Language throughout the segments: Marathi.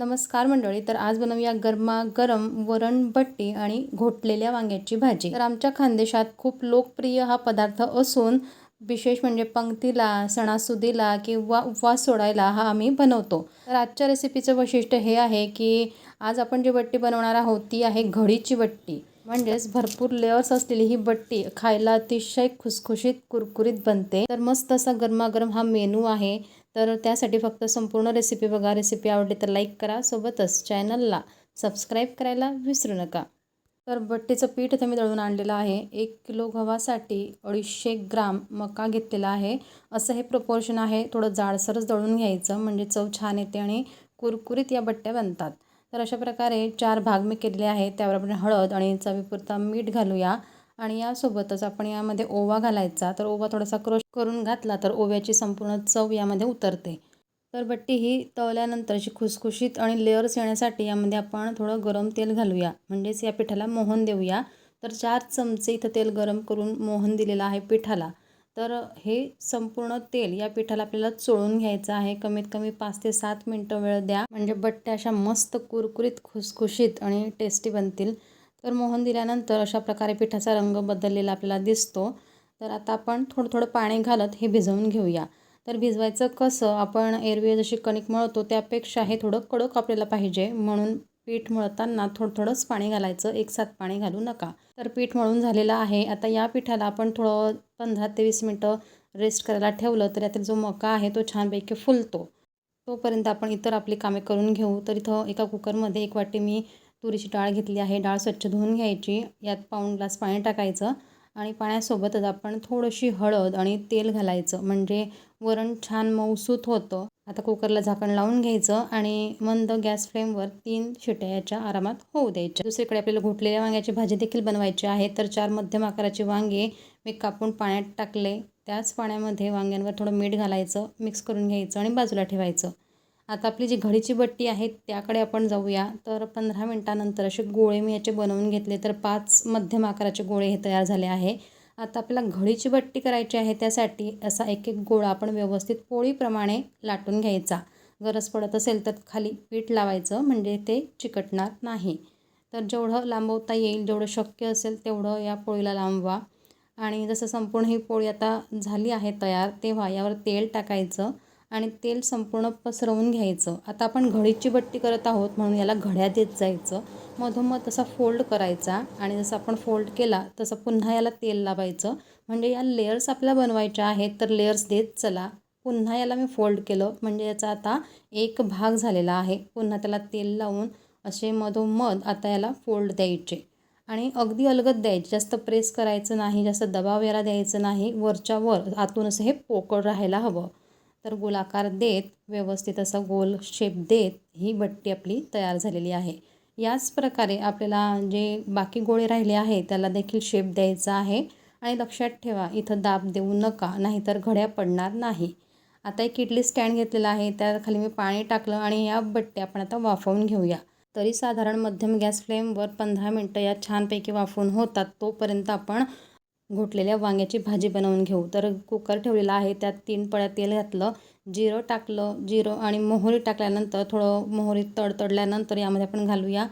नमस्कार मंडळी तर आज बनवूया गरमागरम वरण बट्टी आणि घोटलेल्या वांग्याची भाजी. तर आमच्या खानदेशात खूप लोकप्रिय हा पदार्थ असून विशेष म्हणजे पंक्तीला सणासुदीला किंवा उपवास सोडायला हा आम्ही बनवतो. तर आजच्या रेसिपीचं वैशिष्ट्य हे आहे की आज आपण जी बट्टी बनवणार आहोत ती आहे घडीची बट्टी. म्हणजेच भरपूर लेअर्स असलेली ही बट्टी खायला अतिशय खुसखुशीत कुरकुरीत बनते. तर मस्त असा गरमागरम हा मेनू आहे. तर त्यासाठी फक्त संपूर्ण रेसिपी बघा. रेसिपी आवडली तर लाईक करा. सोबतच चॅनलला सबस्क्राईब करायला विसरू नका. तर बट्टीचं पीठ इथे मी दळून आणलेलं आहे. एक किलो गव्हासाठी अडीचशे ग्राम मका घेतलेला आहे. असं हे प्रपोर्शन आहे. थोडं जाडसरच दळून घ्यायचं. म्हणजे चव छान येते आणि कुरकुरीत या बट्ट्या बनतात. तर अशा प्रकारे चार भाग मी केलेले आहेत. त्यावर आपण हळद आणि चवीपुरता मीठ घालूया. आणि यासोबतच आपण यामध्ये ओवा घालायचा. तर ओवा थोडासा क्रश करून घातला तर ओव्याची संपूर्ण चव यामध्ये उतरते. तर बट्टी ही तळल्यानंतर अशी खुसखुशीत आणि लेअर्स येण्यासाठी यामध्ये आपण थोडं गरम तेल घालूया. म्हणजेच या पिठाला मोहन देऊया. तर चार चमचे इथं तेल गरम करून मोहन दिलेलं आहे पिठाला. तर हे संपूर्ण तेल या पिठाला आपल्याला चोळून घ्यायचं आहे. कमीत कमी पाच ते सात मिनटं वेळ द्या. म्हणजे बट्ट्या अशा मस्त कुरकुरीत खुसखुशीत आणि टेस्टी बनतील. तर मोहन दिल्यानंतर अशा प्रकारे पिठाचा रंग बदललेला आपल्याला दिसतो. तर आता आपण थोडं थोडं पाणी घालत हे भिजवून घेऊया. तर भिजवायचं कसं? आपण एरवी जशी कणिक मळतो त्यापेक्षा हे थोडं कडक आपल्याला पाहिजे. म्हणून पीठ मळताना थोडं थोडंच पाणी घालायचं. एक साथ पाणी घालू नका. तर पीठ मळून झालेलं आहे. आता या पिठाला आपण थोडं पंधरा ते वीस मिनटं रेस्ट करायला ठेवलं तर यातील जो मका आहे तो छानपैकी फुलतो. तोपर्यंत आपण इतर आपली कामे करून घेऊ. तर इथं एका कुकरमध्ये एक वाटी मी तुरीची डाळ घेतली आहे. डाळ स्वच्छ धुवून घ्यायची. यात पाऊण ग्लास पाणी टाकायचं आणि पाण्यासोबतच आपण थोडीशी हळद आणि तेल घालायचं. म्हणजे वरण छान मऊसूत होतं. आता कुकरला झाकण लावून घ्यायचं आणि मंद गॅस फ्लेमवर तीन शिट्या याच्या आरामात होऊ द्यायच्या. दुसरीकडे आपल्याला घोटलेल्या वांग्याची भाजी देखील बनवायची आहे. तर चार मध्यम आकाराचे वांगे मी कापून पाण्यात टाकले. त्याच पाण्यामध्ये वांग्यांवर थोडं मीठ घालायचं. मिक्स करून घ्यायचं आणि बाजूला ठेवायचं. आता आपली जी घडीची बट्टी आहे त्याकडे आपण जाऊया. तर पंधरा मिनटानंतर असे गोळे मी याचे बनवून घेतले तर पाच मध्यम आकाराचे गोळे हे तयार झाले आहे. आता आपल्याला घडीची बट्टी करायची आहे त्यासाठी असा एक एक गोळा आपण व्यवस्थित पोळीप्रमाणे लाटून घ्यायचा. गरज पडत असेल तर खाली पीठ लावायचं म्हणजे ते चिकटणार नाही. तर जेवढं लांबवता येईल जेवढं शक्य असेल तेवढं या पोळीला लांबवा. आणि जसं संपूर्ण ही पोळी आता झाली आहे तयार तेव्हा यावर तेल टाकायचं. आणि तेल संपूर्ण पसरवून घ्यायचं. आता आपण घडीची बट्टी करत आहोत म्हणून याला घड्या देत जायचं. मधोमध तसा फोल्ड करायचा आणि जसं आपण फोल्ड केला तसं पुन्हा याला तेल लावायचं. म्हणजे या लेयर्स आपल्या बनवायच्या आहेत तर लेयर्स देत चला. पुन्हा याला मी फोल्ड केलं. म्हणजे याचा आता एक भाग झालेला आहे. पुन्हा त्याला तेल लावून असे मधोमध आता याला फोल्ड द्यायचे. आणि अगदी अलगद द्यायचे. जास्त प्रेस करायचं नाही जास्त दबाव याला द्यायचं नाही. वरच्या वर आतून असं हे पोकळ राहायला हवं. तर गोलाकार देत व्यवस्थित असा गोल शेप देत ही बट्टी आपली तयार झालेली आहे. याच प्रकारे आपल्याला जे बाकी गोळे राहिले आहे त्याला देखील शेप द्यायचा आहे. आणि लक्षात ठेवा इथं दाब देऊ नका नाहीतर घड्या पडणार नाही. आता एक इडली स्टँड घेतलेला आहे त्याखाली मी पाणी टाकलं आणि या बट्ट्या आपण आता वाफवून घेऊया. तरी साधारण मध्यम गॅस फ्लेमवर पंधरा मिनटं या छानपैकी वाफवून होतात तोपर्यंत आपण घोटलेल्या वांग्याची भाजी बनवून घेऊ. तर कुकर ठेवलेला आहे. त्यात तीन पळ्या तेल घातलं. जिरं टाकलं. जिरं आणि मोहरी टाकल्यानंतर थोडं मोहरी तडतडल्यानंतर यामध्ये आपण घालूया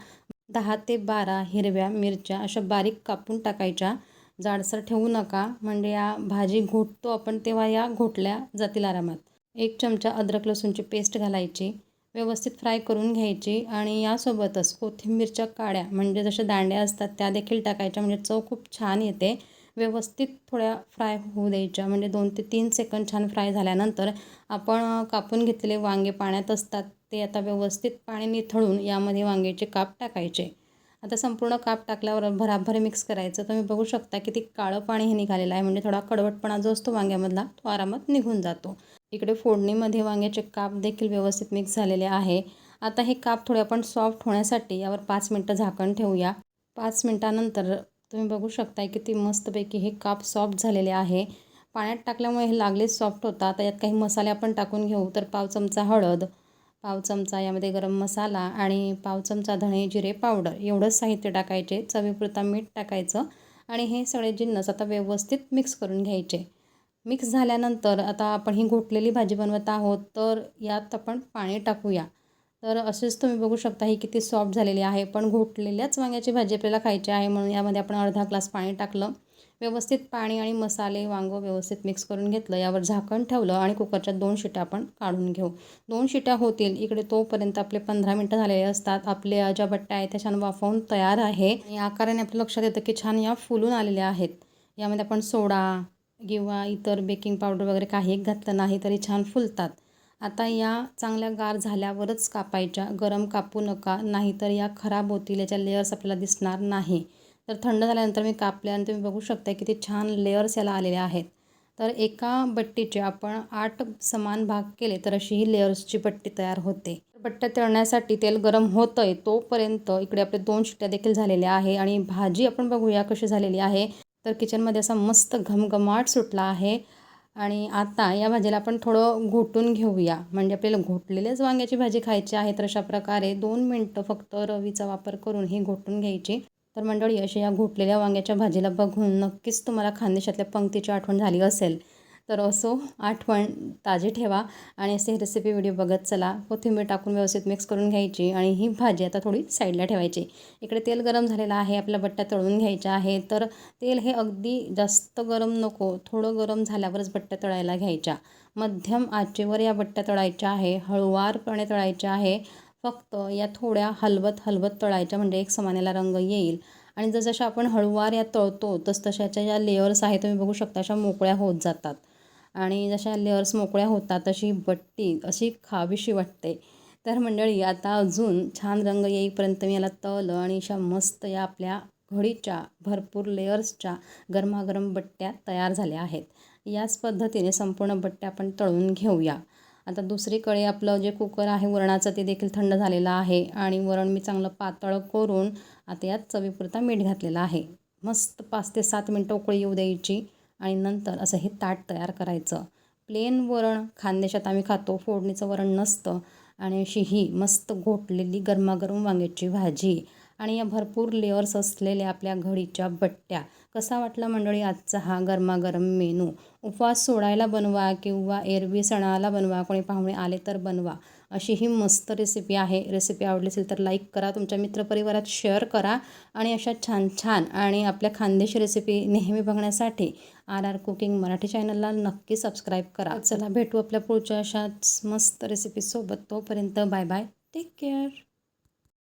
दहा ते बारा हिरव्या मिरच्या. अशा बारीक कापून टाकायच्या. जाडसर ठेवू नका. म्हणजे या भाजी घोटतो आपण तेव्हा या घोटल्या जातील आरामात. एक चमचा अद्रक लसूणची पेस्ट घालायची. व्यवस्थित फ्राय करून घ्यायची. आणि यासोबतच कोथिंबीरच्या काड्या म्हणजे जशा दांड्या असतात त्या देखील टाकायच्या. म्हणजे चव खूप छान येते. व्यवस्थित थोड्या फ्राय होऊ द्यायच्या. म्हणजे दोन ते तीन सेकंद छान फ्राय झाल्यानंतर आपण कापून घेतलेले वांगे पाण्यात असतात ते आता व्यवस्थित पाणी निथळून यामध्ये वांग्याचे काप टाकायचे. आता संपूर्ण काप टाकल्यावर भराभर मिक्स करायचं. तुम्ही बघू शकता की ती काळं पाणी हे निघालेलं आहे. म्हणजे थोडा कडवटपणा जो असतो वांग्यामधला तो आरामात निघून जातो. इकडे फोडणीमध्ये वांग्याचे काप देखील व्यवस्थित मिक्स झालेले आहे. आता हे काप थोडे आपण सॉफ्ट होण्यासाठी यावर पाच मिनटं झाकण ठेवूया. पाच मिनटानंतर तुम्ही बघू शकताय किती मस्तपैकी हे काप सॉफ्ट झालेले आहे. पाण्यात टाकल्यामुळे हे लागलेच सॉफ्ट होतात यात काही मसाले आपण टाकून घेऊ. तर पाव चमचा हळद पाव चमचा यामध्ये गरम मसाला आणि पाव चमचा धणे जिरे पावडर एवढंच साहित्य टाकायचे. चवीपुरता मीठ टाकायचं आणि हे सगळे जिन्नस आता व्यवस्थित मिक्स करून घ्यायचे. मिक्स झाल्यानंतर आता आपण ही घोटलेली भाजी बनवत आहोत. तर यात आपण पाणी टाकूया. तर असेच तुम्ही बघू शकता ही किती सॉफ्ट झालेली आहे. पण घोटलेल्याच वांग्याची भाजी आपल्याला खायची आहे म्हणून यामध्ये आपण अर्धा ग्लास पाणी टाकलं. व्यवस्थित पाणी आणि मसाले वांगं व्यवस्थित मिक्स करून घेतलं. यावर झाकण ठेवलं आणि कुकरच्या दोन शिट्या आपण काढून घेऊ. दोन शिट्या होतील. इकडे तोपर्यंत आपले पंधरा मिनटं झालेले असतात. आपल्या ज्या बट्ट्या आहेत त्या छान वाफवून तयार आहे. या आकाराने आपल्या लक्षात येतं की छान या फुलून आलेल्या आहेत. यामध्ये आपण सोडा किंवा इतर बेकिंग पावडर वगैरे काही घातलं नाही तरी छान फुलतात. आता या चांगल्या गार झाल्यावरच कापायच्या. गरम कापू नका नाहीतर या खराब होतील याच्या लेयर्स आपल्याला दिसणार नाही. तर थंड झाल्यानंतर मी कापल्यानंतर तुम्ही बघू शकता किती छान लेयर्स याला आलेले आहेत. तर एका बट्टीचे आपण आठ समान भाग केले तर अशी ही लेयर्सची बट्टी तयार होते. बट्ट्या तळण्यासाठी तेल गरम होतं आहे तोपर्यंत इकडे आपले दोन शिट्ट्या देखील झालेल्या आहे आणि भाजी आपण बघूया कशी झालेली आहे. तर किचनमध्ये असा मस्त घमघमाट सुटला आहे. आणि आता या भाजीला आपण थोडं घोटून घेऊया. म्हणजे आपल्याला घोटलेल्याच वांग्याची भाजी खायची आहे तर अशा प्रकारे दोन मिनटं फक्त रवीचा वापर करून ही घोटून घ्यायची. तर मंडळी अशा या घोटलेल्या वांग्याच्या भाजीला बघून नक्कीच तुम्हाला खानदेशातल्या पंक्तीची आठवण झाली असेल. तर असो आठवण ताजी ठेवा आणि असे रेसिपी व्हिडिओ बघत चला. कोथिंबीर टाकून व्यवस्थित मिक्स करून घ्यायची आणि ही भाजी आता थोडी साईडला ठेवायची. इकडे तेल गरम झालेलं आहे आपल्या बट्ट्या तळून घ्यायच्या आहे तर तेल हे अगदी जास्त गरम नको थोडं गरम झाल्यावरच बट्ट्या तळायला घ्यायच्या. मध्यम आचेवर या बट्ट्या तळायच्या आहे हळुवारपणे तळायच्या आहे. फक्त या थोड्या हलवत हलवत तळायच्या म्हणजे एक समानेला रंग येईल. आणि जसं आपण हळुवार या तळतो तसतशा याच्या ज्या लेअर्स आहेत तुम्ही बघू शकता अशा मोकळ्या होत जातात. आणि जशा लेअर्स मोकळ्या होतात तशी बट्टी अशी खावीशी वाटते. तर मंडळी आता अजून छान रंग येईपर्यंत मी याला तळलं आणि अशा मस्त या आपल्या घडीच्या भरपूर लेअर्सच्या गरमागरम बट्ट्या तयार झाल्या आहेत. याच पद्धतीने संपूर्ण बट्ट्या आपण तळून घेऊया. आता दुसरीकडे आपलं जे कुकर आहे वरणाचं ते देखील थंड झालेलं आहे आणि वरण मी चांगलं पातळ करून आता यात चवीपुरता मीठ घातलेलं आहे. मस्त पाच ते सात मिनटं उकळी येऊ द्यायची. आणि नंतर असं हे ताट तयार करायचं. प्लेन वरण खानदेशात आम्ही खातो फोडणीचं वरण नसतं. आणि अशी ही मस्त घोटलेली गरमागरम वांग्याची भाजी आणि या भरपूर लेअर्स असलेल्या आपल्या घडीच्या बट्ट्या. कसा वाटला मंडळी आजचा हा गरमागरम मेनू? उपवास सोडायला बनवा किंवा एरवी सणाला बनवा कोणी पाहुणे आले तर बनवा. अशी ही मस्त रेसिपी आहे. रेसिपी आवडली असेल तर लाईक करा तुमच्या मित्रपरिवारात शेअर करा आणि अशा छान छान आणि आपल्या खानदेशी रेसिपी नेहमी बघण्यासाठी आर आर कुकिंग मराठी चॅनलला नक्की सबस्क्राईब करा. चला भेटू आपल्या पुढच्या अशाच मस्त रेसिपीसोबत तोपर्यंत बाय बाय टेक केअर